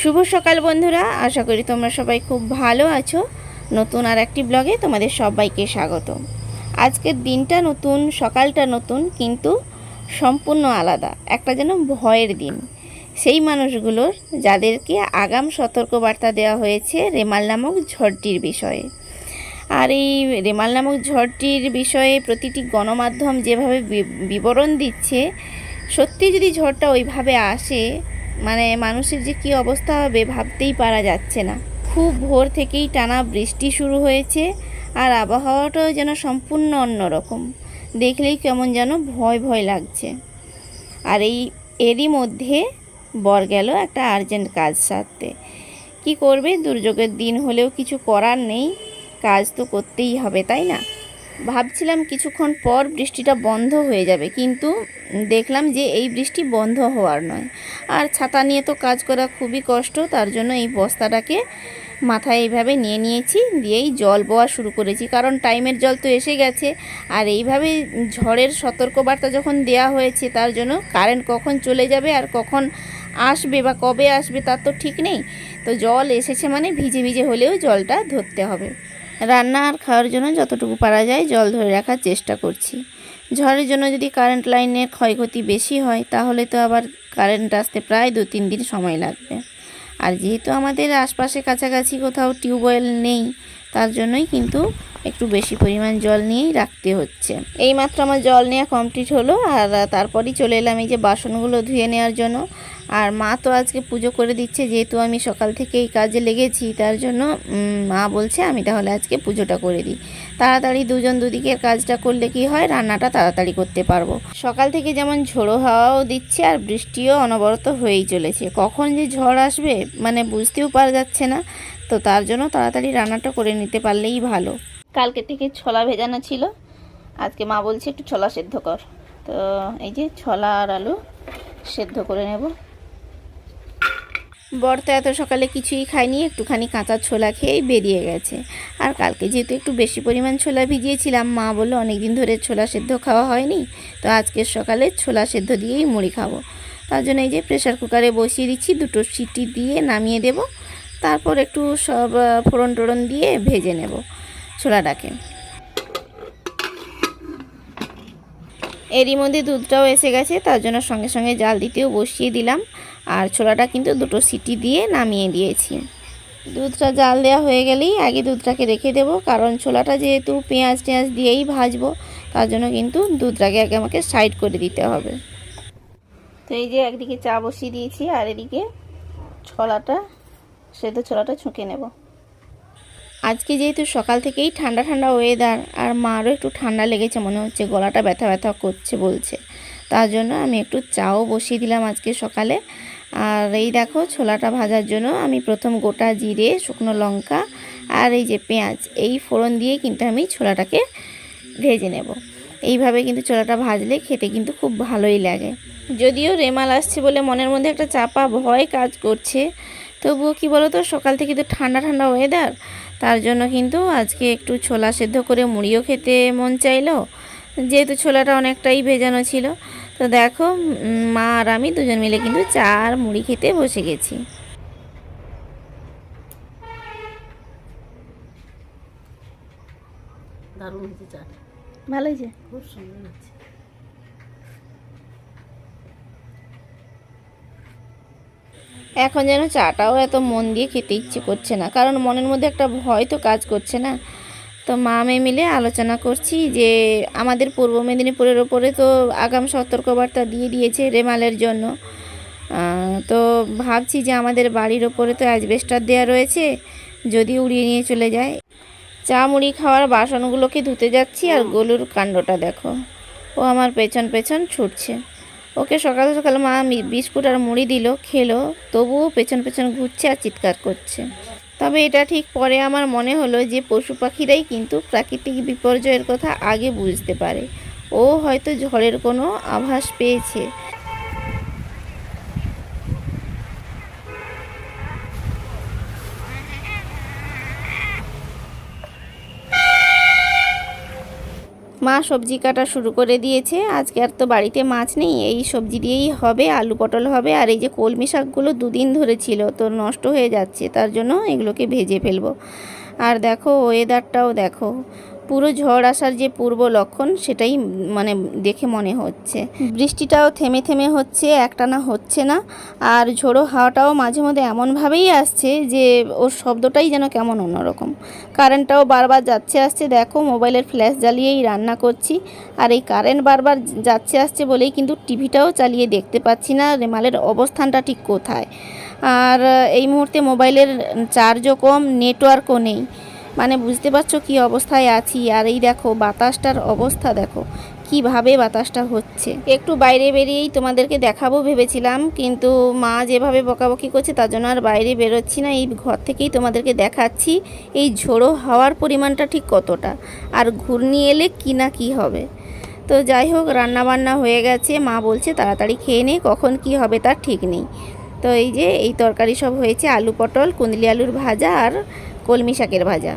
শুভ সকাল বন্ধুরা, আশা করি তোমরা সবাই খুব ভালো আছো। নতুন আর একটি ব্লগে তোমাদের সবাইকে স্বাগত। আজকের দিনটা নতুন, সকালটা নতুন, কিন্তু সম্পূর্ণ আলাদা, একটা যেন ভয়ের দিন। সেই মানুষগুলোর, যাদেরকে আগাম সতর্কবার্তা দেওয়া হয়েছে রেমাল নামক ঝড়টির বিষয়ে। আর এই রেমাল নামক ঝড়টির বিষয়ে প্রতিটি গণমাধ্যম যেভাবে বিবরণ দিচ্ছে, সত্যি যদি ঝড়টা ওইভাবে আসে মানে মানুষের যে কী অবস্থা হবে ভাবতেই পারা যাচ্ছে না। খুব ভোর থেকেই টানা বৃষ্টি শুরু হয়েছে আর আবহাওয়াটাও যেন সম্পূর্ণ অন্যরকম। দেখলেই কেমন যেন ভয় ভয় লাগছে। আর এই এরই মধ্যে বর গেল একটা আর্জেন্ট কাজ সারতে। কি করবে? দুর্যোগের দিন হলেও কিছু করার নেই। কাজ তো করতেই হবে, তাই না? ভাবছিলাম কিছুক্ষণ পর বৃষ্টিটা বন্ধ হয়ে যাবে, কিন্তু দেখলাম যে এই বৃষ্টি বন্ধ হওয়ার নয়। আর ছাতা নিয়ে তো কাজ করা খুবই কষ্ট, তার জন্য এই বস্তাটাকে মাথায় এইভাবে নিয়ে নিয়েছি, দিয়েই জল বওয়া শুরু করেছি, কারণ টাইমের জল তো এসে গেছে। আর এইভাবে ঝড়ের সতর্কবার্তা যখন দেয়া হয়েছে, তার জন্য কারেন্ট কখন চলে যাবে আর কখন আসবে বা কবে আসবে তার তো ঠিক নেই। তো জল এসেছে মানে ভিজে ভিজে হলেও জলটা ধরতে হবে। রান্না আর খাওয়ার জন্য যতটুকু পারা যায় জল ধরে রাখার চেষ্টা করছি। ঝড়ের জন্য যদি কারেন্ট লাইনের ক্ষয়ক্ষতি বেশি হয়, তাহলে তো আবার কারেন্ট আসতে প্রায় দু তিন দিন সময় লাগবে। আর যেহেতু আমাদের আশপাশে কাছাকাছি কোথাও টিউবওয়েল নেই, তার জন্যই কিন্তু একটু বেশি পরিমাণ জল নিয়েই রাখতে হচ্ছে। এইমাত্র আমার জল নেওয়া কমপ্লিট হলো আর তারপরই চলে এলাম এই যে বাসনগুলো ধুয়ে নেওয়ার জন্য। আর মা তো আজকে পুজো করে দিচ্ছে, যেহেতু আমি সকাল থেকে এই কাজে লেগেছি, তার জন্য মা বলছে আমি তাহলে আজকে পুজোটা করে দিই। তাড়াতাড়ি দুজন দুদিকের কাজটা করলে কি হয়, রান্নাটা তাড়াতাড়ি করতে পারব। সকাল থেকে যেমন ঝোড়ো হাওয়াও দিচ্ছে আর বৃষ্টিও অনবরত হয়েই চলেছে। কখন যে ঝড় আসবে মানে বুঝতেও পারা যাচ্ছে না। তো তার জন্য তাড়াতাড়ি রান্নাটা করে নিতে পারলেই ভালো। কালকে থেকে ছোলা ভেজানো ছিল। আজকে মা বলছে একটু ছোলা সেদ্ধ কর। তো এই যে ছোলা আর আলু সেদ্ধ করে নেব। বর তো এত সকালে কিছুই খায়নি, একটুখানি কাঁচা ছোলা খেয়েই বেরিয়ে গেছে। আর কালকে যেহেতু একটু বেশি পরিমাণ ছোলা ভিজিয়েছিলাম, মা বলল অনেক দিন ধরে ছোলা সেদ্ধ খাওয়া হয়নি, তো আজকের সকালে ছোলা সেদ্ধ দিয়েই মুড়ি খাব। তার জন্য এই যে প্রেশার কুকারে বসিয়ে দিচ্ছি, দুটো সিটি দিয়ে নামিয়ে দেব। তারপর একটু সব ফোড়ন টোড়ন দিয়ে ভেজে নেব। ছোলাটাকে এরই মধ্যে দুধটাও এসে গেছে, তার জন্য সঙ্গে সঙ্গে জাল দিতেও বসিয়ে দিলাম। আর ছোলাটা কিন্তু দুটো সিটি দিয়ে নামিয়ে দিয়েছি। দুধটা জাল দেওয়া হয়ে গেলেই আগে দুধটাকে রেখে দেবো, কারণ ছোলাটা যেহেতু পেঁয়াজ টেঁয়াজ দিয়েই ভাজবো, তার জন্য কিন্তু দুধটাকে আগে আমাকে সাইড করে দিতে হবে। তো এই যে একদিকে চা বসিয়ে দিয়েছি, আর এদিকে ছোলাটা, সেদ্ধ ছোলাটা ছুঁকে নেব। আজকে যেহেতু সকাল থেকেই ঠান্ডা ঠান্ডা ওয়েদার আর মারও একটু ঠান্ডা লেগেছে মনে হচ্ছে, গলাটা ব্যথা ব্যথা করছে বলছে। তার জন্য আমি একটু চাও বসিয়ে দিলাম আজকে সকালে। আর এই দেখো ছোলাটা ভাজার জন্য আমি প্রথম গোটা জিরে, শুকনো লঙ্কা আর এই যে পেঁয়াজ, এই ফোড়ন দিয়ে কিন্তু আমি ছোলাটাকে ভেজে নেব। এইভাবে কিন্তু ছোলাটা ভাজলে খেতে কিন্তু খুব ভালোই লাগে। যদিও রেমাল আসছে বলে মনের মধ্যে একটা চাপা ভয় কাজ করছে, তবুও কি বলো তো সকাল থেকে তো ঠান্ডা ঠান্ডা ওয়েদার তার জন্য কিন্তু আজকে একটু ছোলা সেদ্ধ করে মুড়িও খেতে মন চাইলো। যেহেতু ছোলাটা অনেকটাই ভেজানো ছিল। তো দেখো মা আর আমি দুজন মিলে কিন্তু চা আর মুড়ি খেতে বসে গেছি। দারুণ হয়েছে চাটা। ভালো হয়েছে? খুব সুন্দর হচ্ছে এখন যেন চাটাও এত মন দিয়ে খেতে ইচ্ছে করছে না কারণ মনের মধ্যে একটা ভয় তো কাজ করছে না। তো মা মেয়ে মিলে আলোচনা করছি যে আমাদের পূর্ব মেদিনীপুরের ওপরে তো আগাম সতর্কবার্তা দিয়ে দিয়েছে রেমালের জন্য। তো ভাবছি যে আমাদের বাড়ির ওপরে তো অ্যাজবেস্টার দেওয়া রয়েছে যদি উড়িয়ে নিয়ে চলে যায়। চা মুড়ি খাওয়ার বাসনগুলোকে ধুতে যাচ্ছি আর গলুর কাণ্ডটা দেখো। ও আমার পেছন পেছন ছুটছে। ওকে সকাল সকাল মা বিস্কুট আর মুড়ি দিল, খেলো, তবুও পেছন পেছন ঘুরছে আর চিৎকার করছে। তবে এটা ঠিক পরে আমার মনে হলো যে পশু পাখিরাই কিন্তু প্রাকৃতিক বিপর্যয়ের কথা আগে বুঝতে পারে। ও হয়তো ঝড়ের কোনো আভাস পেয়েছে। সবজি কাটা শুরু করে দিয়েছে। আজকে আর তো বাড়িতে মাছ নেই, এই সবজি দিয়েই হবে, আলু পটল হবে, আর এই যে কলমি শাকগুলো দুদিন ধরে ছিল, তো নষ্ট হয়ে যাচ্ছে, তার জন্য এগুলোকে ভেজে ফেলব। আর দেখো ওয়েদারটাও দেখো পুরো ঝড় আসার যে পূর্ব লক্ষণ সেটাই মানে দেখে মনে হচ্ছে। বৃষ্টিটাও থেমে থেমে হচ্ছে, একটানা হচ্ছে না। আর ঝোড়ো হাওয়াটাও মাঝে মধ্যে এমনভাবেই আসছে যে ওর শব্দটাই যেন কেমন অন্যরকম। কারেন্টটাও বারবার যাচ্ছে আসছে, দেখো মোবাইলের ফ্ল্যাশ জ্বালিয়েই রান্না করছি। আর এই কারেন্ট বারবার যাচ্ছে আসছে বলেই কিন্তু টিভিটাও চালিয়ে দেখতে পাচ্ছি না রেমালের অবস্থানটা ঠিক কোথায়। আর এই মুহূর্তে মোবাইলের চার্জও কম, নেটওয়ার্কও নেই। মানে বুঝতে পারছ কি অবস্থায় আছি? আর এই দেখো, বাতাসটার অবস্থা দেখো, কীভাবে বাতাসটা হচ্ছে। একটু বাইরে বেরিয়েই তোমাদেরকে দেখাবো ভেবেছিলাম, কিন্তু মা যেভাবে বকাবকি করছে তার জন্য আর বাইরে বেরোচ্ছি না। এই ঘর থেকেই তোমাদেরকে দেখাচ্ছি, এই ঝোড়ো হাওয়ার পরিমাণটা ঠিক কতটা, আর ঘূর্ণি এলে কি না কি হবে। তো যাই হোক, রান্নাবান্না হয়ে গেছে। মা বলছে, তাড়াতাড়ি খেয়ে নে, কখন কি হবে তার ঠিক নেই। তো এই যে, এই তরকারি সব হয়েছে, আলু পটল কুন্দলি আলুর ভাজা, আর কলমি শাকের ভাজা।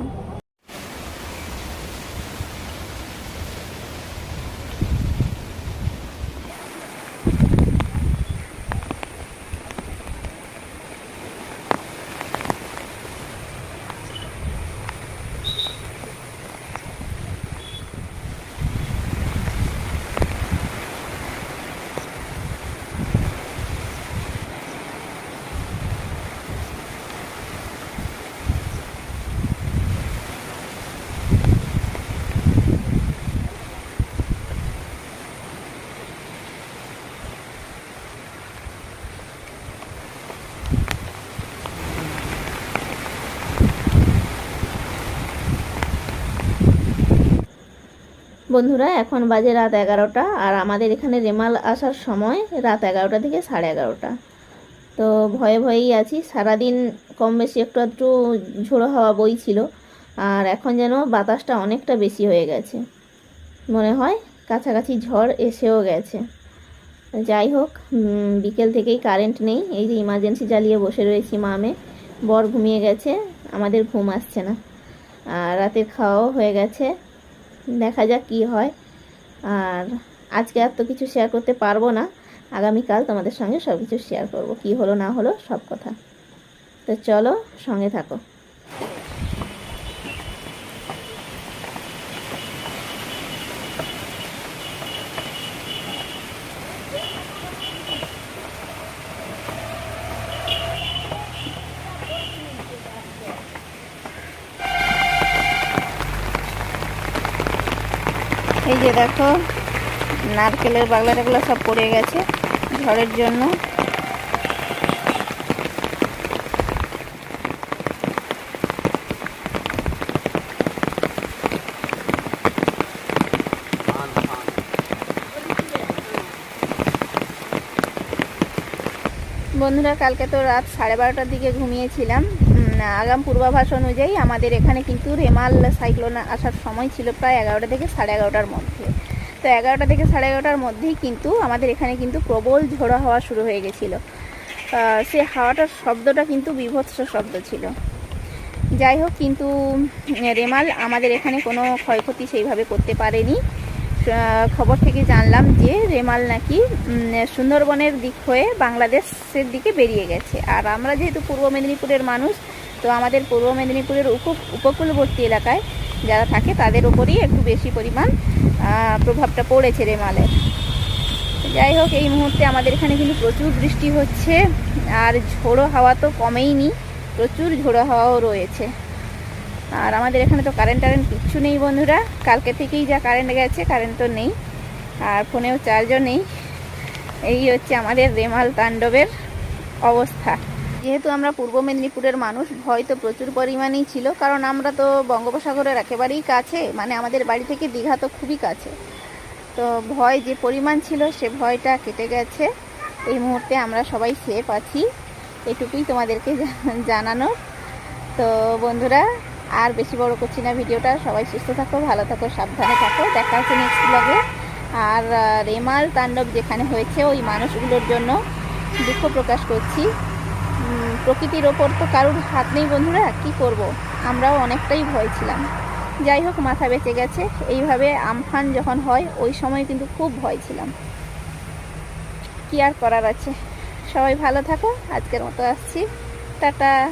বন্ধুরা, এখন বাজে রাত এগারোটা আর আমাদের এখানে রেমাল আসার সময় রাত এগারোটা থেকে সাড়ে এগারোটা। তো ভয়ে ভয়েই আছি। সারাদিন কম বেশি একটু একটু ঝোড়ো হাওয়া বইছিল আর এখন যেন বাতাসটা অনেকটা বেশি হয়ে গেছে। মনে হয় কাছাকাছি ঝড় এসেও গেছে। যাই হোক বিকেল থেকেই কারেন্ট নেই। এই যে ইমার্জেন্সি জ্বালিয়ে বসে রয়েছি মামে বর ঘুমিয়ে গেছে, আমাদের ঘুম আসছে না। আর রাতের খাওয়াও হয়ে গেছে। দেখা যাক কি হয়। আর আজকে আর তো কিছু শেয়ার করতে পারব না। আগামীকাল তোমাদের সঙ্গে সব কিছু শেয়ার করব, কি হলো না হলো সব কথা। তো চলো সঙ্গে থাকো। এই যে দেখো, নারকেলের বাগলা টাগলা সব পড়ে গেছে ঝড়ের জন্য। বন্ধুরা, কালকে তো রাত সাড়ে বারোটার দিকে ঘুমিয়েছিলাম। আগাম পূর্বাভাস অনুযায়ী আমাদের এখানে কিন্তু রেমাল সাইক্লোন আসার সময় ছিল প্রায় এগারোটা থেকে সাড়ে এগারোটার মধ্যে। তো এগারোটা থেকে সাড়ে এগারোটার মধ্যেই কিন্তু আমাদের এখানে কিন্তু প্রবল ঝোড়ো হাওয়া শুরু হয়ে গেছিল। সে হাওয়াটার শব্দটা কিন্তু বিভৎস শব্দ ছিল। যাই হোক কিন্তু রেমাল আমাদের এখানে কোনো ক্ষয়ক্ষতি সেইভাবে করতে পারেনি। খবর থেকে জানলাম যে রেমাল নাকি সুন্দরবনের দিক হয়ে বাংলাদেশের দিকে বেরিয়ে গেছে। আর আমরা যেহেতু পূর্ব মেদিনীপুরের মানুষ তো আমাদের পূর্ব মেদিনীপুরের উপ উপকূলবর্তী এলাকায় যারা থাকে, তাদের ওপরই একটু বেশি পরিমাণ প্রভাবটা পড়েছে রেমালের যাই হোক, এই মুহূর্তে আমাদের এখানে কিন্তু প্রচুর বৃষ্টি হচ্ছে, আর ঝোড়ো হাওয়া তো কমেইনি, প্রচুর ঝোড়ো হাওয়াও রয়েছে। আর আমাদের এখানে তো কারেন্ট টারেন্ট কিচ্ছু নেই বন্ধুরা, কালকে থেকেই যা কারেন্ট গেছে কারেন্ট তো নেই, আর ফোনেও চার্জও নেই। এই হচ্ছে আমাদের রেমাল তাণ্ডবের অবস্থা। যেহেতু আমরা পূর্ব মেদিনীপুরের মানুষ, ভয় তো প্রচুর পরিমাণেই ছিল। কারণ আমরা তো বঙ্গোপসাগরের একেবারেই কাছে মানে আমাদের বাড়ি থেকে দীঘা তো খুবই কাছে। তো ভয় যে পরিমাণ ছিল, সে ভয়টা কেটে গেছে। এই মুহূর্তে আমরা সবাই সেফ আছি। এটুকুই তোমাদেরকে জা- জানানোর। তো বন্ধুরা, আর বেশি বড় করছি না ভিডিওটা। সবাই সুস্থ থাকো, ভালো থাকো, সাবধানে থাকো। দেখা হচ্ছে নেক্সট ব্লগে আর রেমাল তাণ্ডব যেখানে হয়েছে, ওই মানুষগুলোর জন্য দুঃখ প্রকাশ করছি। প্রকৃতির ওপর তো কারোর হাত নেই বন্ধুরা, কি করব? আমরাও অনেকটাই ভয় ছিলাম। যাই হোক, মাথা বেঁচে গেছে। এইভাবে আমফান যখন হয়, ওই সময় কিন্তু খুব ভয় ছিলাম। কি আর করার আছে? সবাই ভালো থাকো। আজকের মতো আসছি। টাটা।